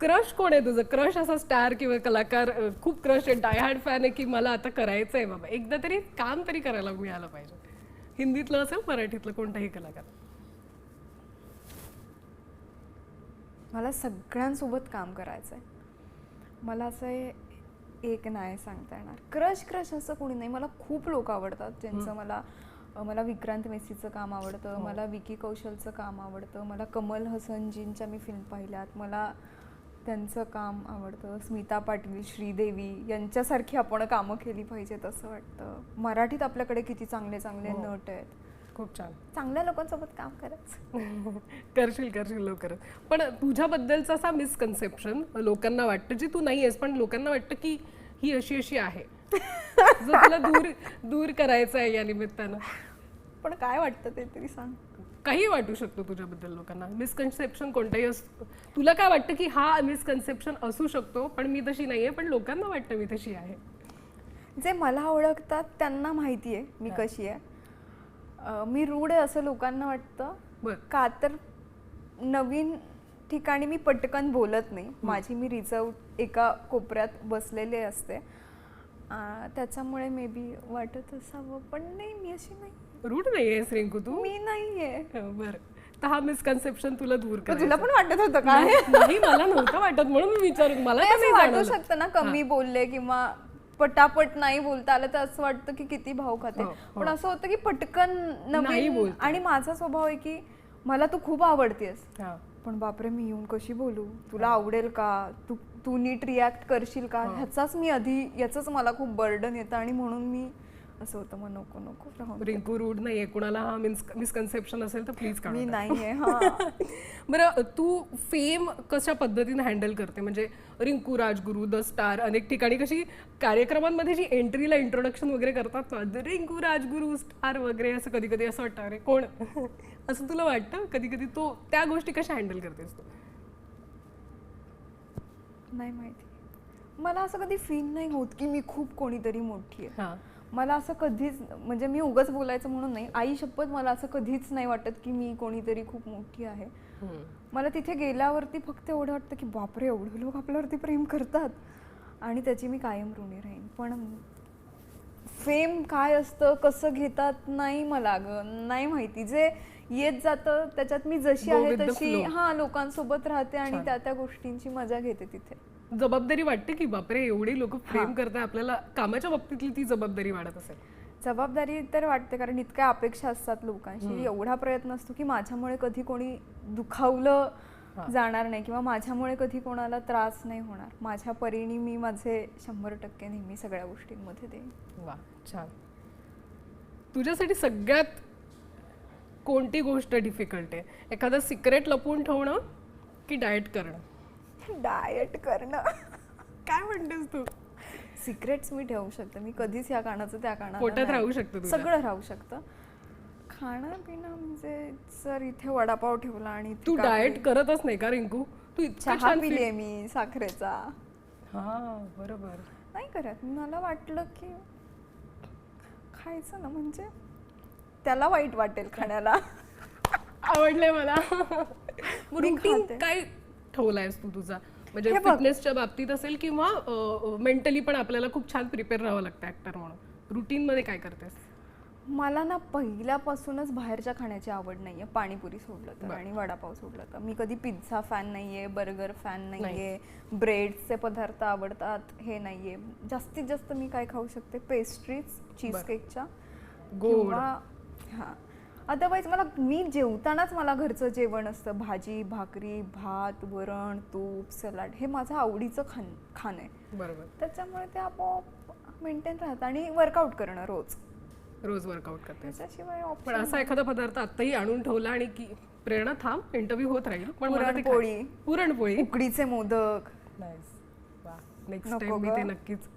Crush कोण आहे तुझं? क्रश असा स्टार किंवा कलाकार खूप क्रश आहे डायहार्ड फॅन आहे की मला आता करायचं आहे बाबा. एकदा तरी काम तरी करायला मिळालं पाहिजे. हिंदीतलं असेल मराठीतलं कोणताही कलाकार. मला सगळ्यांसोबत काम करायचं आहे मला असं एक नाही सांगता येणार. क्रश क्रश असं कोणी नाही. मला खूप लोक आवडतात ज्यांचं मला मला विक्रांत मेसीचं काम आवडतं हो. मला विकी कौशलचं काम आवडतं मला कमल हसनजींच्या मी फिल्म पाहिल्यात मला त्यांचं काम आवडतं. स्मिता पाटील श्रीदेवी यांच्यासारखी आपण कामं केली पाहिजेत असं वाटतं. मराठीत आपल्याकडे किती चांगले चांगले हो. नट आहेत. खूप छान. चांगल्या लोकांसोबत काम करायचं. करशील करशील लवकरच. पण तुझ्याबद्दलचा असा मिसकन्सेप्शन लोकांना वाटतं जी तू नाही आहेस पण लोकांना वाटतं की ही अशी अशी आहे. जो तुला दूर दूर करायचं आहे या निमित्तानं. पण काय वाटतं ते तरी सांग. काही वाटू शकतो तुझ्याबद्दल लोकांना. मिसकन्सेप्शन कोणताही असतो तुला काय वाटतं की हा मिसकन्सेप्शन असू शकतो पण मी तशी नाहीये पण लोकांना वाटतं मी तशी आहे. जे मला ओळखतात त्यांना माहिती आहे मी कशी आहे. मी रूढ आहे असं लोकांना वाटतं. का तर नवीन ठिकाणी मी पटकन बोलत नाही. माझी मी रिझर्व एका कोपऱ्यात बसलेले असते. त्याच्यामुळे मे बी वाटत असावं पण नाही मी अशी नाही. रूढ नाहीयेस रिंकू तू? मी नाही आहे बर. तर हा मिसकन्सेप्शन तुला दूर करायचा तुला पण वाटत होतं का? नाही नाही, मला नव्हतं वाटत म्हणून मी विचारू मला नाही, असं नाही वाटू. शकतं ना कमी बोलले किंवा पटापट नाही बोलता आलं तर असं वाटतं की किती भाव खाते. हो, पण असं होतं की पटकन नाही नवीन बोलता. आणि माझा स्वभाव आहे की मला तू खूप आवडतेस. हा. पण बापरे मी येऊन कशी बोलू? तुला आवडेल का? तू तू नीट रिॲक्ट करशील का. ह्याचाच मी आधी याचंच मला खूप बर्डन येतं आणि म्हणून मी असं होतं मग नको नको राहून. रिंकू रूढ नाहीये कुणाला हा मिसकन्सेप्शन असेल तर प्लीज मी. नाहीये हा. बरं तू फेम कशा पद्धतीने हँडल करते? म्हणजे रिंकू राजगुरू द स्टार अनेक ठिकाणी कशी कार्यक्रमांमध्ये जी एंट्रीला इंट्रोडक्शन वगैरे करतात ना "द रिंकू राजगुरू स्टार वगैरे असं कधी कधी असं वाटतं अरे कोण? असं तुला वाटतं? कधी कधी तो त्या गोष्टी कशा हँडल करतेस तू? नाही माहिती. मला असं कधी फील नाही होत की मी खूप कोणीतरी मोठी आहे. हा. मला असं कधीच म्हणजे मी उगाच बोलायचं म्हणून नाही आई शपथ मला असं कधीच नाही वाटत की मी कोणीतरी खूप मोठी आहे. मला तिथे गेल्यावरती फक्त एवढं वाटतं की बापरे एवढे लोक आपल्यावरती प्रेम करतात आणि त्याची मी कायम ऋणी राहीन पण फेम काय असतं कसं घेतात नाही मला ग नाही माहिती जे येत जातं त्याच्यात मी जशी आहे तशी. हा लोकांसोबत राहते आणि. त्या त्या गोष्टींची मजा घेते तिथे जबाबदारी वाटते की बापरे एवढी लोक प्रेम करताय आपल्याला कामाच्या बाबतीतली ती जबाबदारी वाढत असेल. जबाबदारी तर वाटते कारण इतक्या अपेक्षा असतात लोकांशी. एवढा प्रयत्न असतो की माझ्यामुळे कधी कोणी दुखावलं जाणार नाही किंवा माझ्यामुळे कधी कोणाला त्रास नाही होणार. माझ्या परीने मी माझे शंभर टक्के नेहमी सगळ्या गोष्टींमध्ये देईन. वा छान. तुझ्यासाठी सगळ्यात कोणती गोष्ट डिफिकल्ट आहे? एखादं सिक्रेट लपवून ठेवणं की डाएट करणं? डाएट करणं. काय म्हणतेस तू? सिक्रेट्स मी ठेवू शकते. मी कधीच या कानाचं त्या कानाचं पोटात. राहू शकतं. सगळं राहू शकतं. खाणं पिणं म्हणजे जर इथे वडापाव ठेवला आणि तू डाएट करतच नाही का रिंकू? तू चहा पिलीये मी साखरेचा. हा बरोबर. नाही करत. मला वाटलं की खायचं ना म्हणजे त्याला वाईट वाटेल खाण्याला. आवडलंय मला. मी काय ठेवलायस तू तुझा. म्हणजे. फिटनेसच्या बाबतीत असेल किंवा मेंटली पण आपल्याला खूप छान प्रिपेअर राहावं लागतं ऍक्टर म्हणून. रुटीन मध्ये काय करतेस? मला ना पहिल्यापासूनच बाहेरच्या खाण्याची आवड नाहीये. पाणीपुरी सोडलं तर. आणि वडापाव सोडलं तर. मी कधी पिझ्झा फॅन नाहीये बर्गर फॅन नाहीये ब्रेडचे पदार्थ आवडतात हे नाहीये. जास्तीत जास्त मी काय खाऊ शकते? Pastries cheese. केकच्या गोड. हा. अदरवाईज मला मी जेवतानाच मला घरचं जेवण असतं. भाजी भाकरी भात वरण तूप सलाड हे माझं आवडीचं खान खाण आहे. बरोबर. त्याच्यामुळे ते आपोआप मेंटेन राहतं आणि वर्कआउट करणं रोज. रोज वर्कआउट करतेस त्याच्याशिवाय पण असा एखादा पदार्थ आत्ताही आणून ठेवला आणि की प्रेरणा थांब इंटरव्ह्यू होत राहील पण पुरणपोळी. पुरणपोळी. उकडीचे मोदक. नेक्स्ट नको टाइम मी. ते नक्कीच